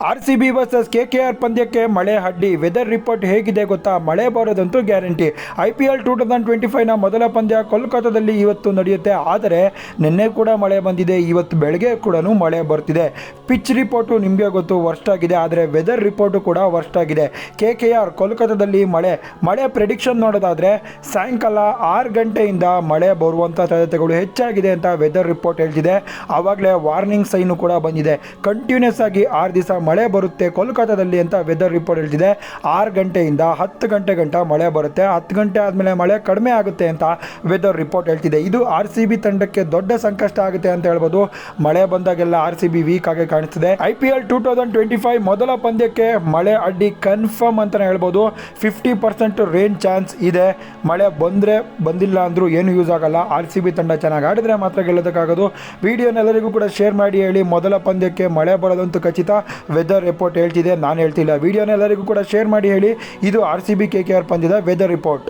R C B versus K K R ಪಂದ್ಯಕ್ಕೆ ಮಳೆ ಅಡ್ಡಿ ವೆದರ್ ರಿಪೋರ್ಟ್ ಹೇಗಿದೆ ಗೊತ್ತಾ? ಮಳೆ ಬರೋದಂತೂ guarantee I P L two thousand twenty ಫೈವ್ನ ಮೊದಲ ಪಂದ್ಯ ಕೋಲ್ಕತ್ತಾದಲ್ಲಿ ಇವತ್ತು ನಡೆಯುತ್ತೆ. ಆದರೆ ನಿನ್ನೆ ಕೂಡ ಮಳೆ ಬಂದಿದೆ. ಇವತ್ತು ಬೆಳಗ್ಗೆ ಕೂಡ ಮಳೆ ಬರ್ತಿದೆ. ಪಿಚ್ ರಿಪೋರ್ಟು ನಿಮಗೆ ಗೊತ್ತು ವರ್ಸ್ಟ್ ಆಗಿದೆ. ಆದರೆ ವೆದರ್ ರಿಪೋರ್ಟು ಕೂಡ ವರ್ಸ್ಟ್ ಆಗಿದೆ. ಕೆ ಕೆ ಆರ್ ಕೋಲ್ಕತ್ತಾದಲ್ಲಿ ಮಳೆ. ಮಳೆ ಪ್ರೆಡಿಕ್ಷನ್ ನೋಡೋದಾದರೆ ಸಾಯಂಕಾಲ ಆರು ಗಂಟೆಯಿಂದ ಮಳೆ ಬರುವಂಥ ಸಾಧ್ಯತೆಗಳು ಹೆಚ್ಚಾಗಿದೆ ಅಂತ ವೆದರ್ ರಿಪೋರ್ಟ್ ಹೇಳ್ತಿದೆ. ಆವಾಗಲೇ ವಾರ್ನಿಂಗ್ ಸೈನು ಕೂಡ ಬಂದಿದೆ. ಕಂಟಿನ್ಯೂಸ್ ಆಗಿ ಆರು ದಿವಸ ಮಳೆ ಬರುತ್ತೆ ಕೋಲ್ಕತ್ತಾದಲ್ಲಿ ಅಂತ ವೆದರ್ ರಿಪೋರ್ಟ್ ಹೇಳ್ತಿದೆ ಆರು ಗಂಟೆಯಿಂದ ಹತ್ತು ಗಂಟೆ ಗಂಟ ಮಳೆ ಬರುತ್ತೆ. ಹತ್ತು ಗಂಟೆ ಆದಮೇಲೆ ಮಳೆ ಕಡಿಮೆ ಆಗುತ್ತೆ ಅಂತ ವೆದರ್ ರಿಪೋರ್ಟ್ ಹೇಳ್ತಿದೆ. ಇದು ಆರ್ ಸಿ ಬಿ ತಂಡಕ್ಕೆ ದೊಡ್ಡ ಸಂಕಷ್ಟ ಆಗುತ್ತೆ ಅಂತ ಹೇಳ್ಬೋದು. ಮಳೆ ಬಂದಾಗೆಲ್ಲ ಆರ್ ಸಿ ಬಿ ವೀಕ್ ಆಗಿ ಕಾಣಿಸ್ತಿದೆ. I P L two thousand twenty five ಮೊದಲ ಪಂದ್ಯಕ್ಕೆ ಮಳೆ ಅಡ್ಡಿ ಕನ್ಫರ್ಮ್ ಅಂತಲೇ ಹೇಳ್ಬೋದು. ಫಿಫ್ಟಿ ಪರ್ಸೆಂಟ್ ರೇನ್ ಚಾನ್ಸ್ ಇದೆ. ಮಳೆ ಬಂದರೆ ಬಂದಿಲ್ಲ ಅಂದರೂ ಏನು ಯೂಸ್ ಆಗಲ್ಲ. ಆರ್ ಸಿ ಬಿ ತಂಡ ಚೆನ್ನಾಗಿ ಆಡಿದ್ರೆ ಮಾತ್ರ ಗೆಲ್ಲೋದಕ್ಕಾಗೋದು. ವಿಡಿಯೋನ ಎಲ್ಲರಿಗೂ ಕೂಡ ಶೇರ್ ಮಾಡಿ ಹೇಳಿ. ಮೊದಲ ಪಂದ್ಯಕ್ಕೆ ಮಳೆ ಬರೋದಂತೂ ಖಚಿತ. ವೆದರ್ ರಿಪೋರ್ಟ್ ಹೇಳ್ತಿದೆ, ನಾನು ಹೇಳ್ತಿಲ್ಲ. ವಿಡಿಯೋನ ಎಲ್ಲರಿಗೂ ಕೂಡ ಶೇರ್ ಮಾಡಿ ಹೇಳಿ. ಇದು R C B K K R ಪಂದ್ಯದ ವೆದರ್ ರಿಪೋರ್ಟ್.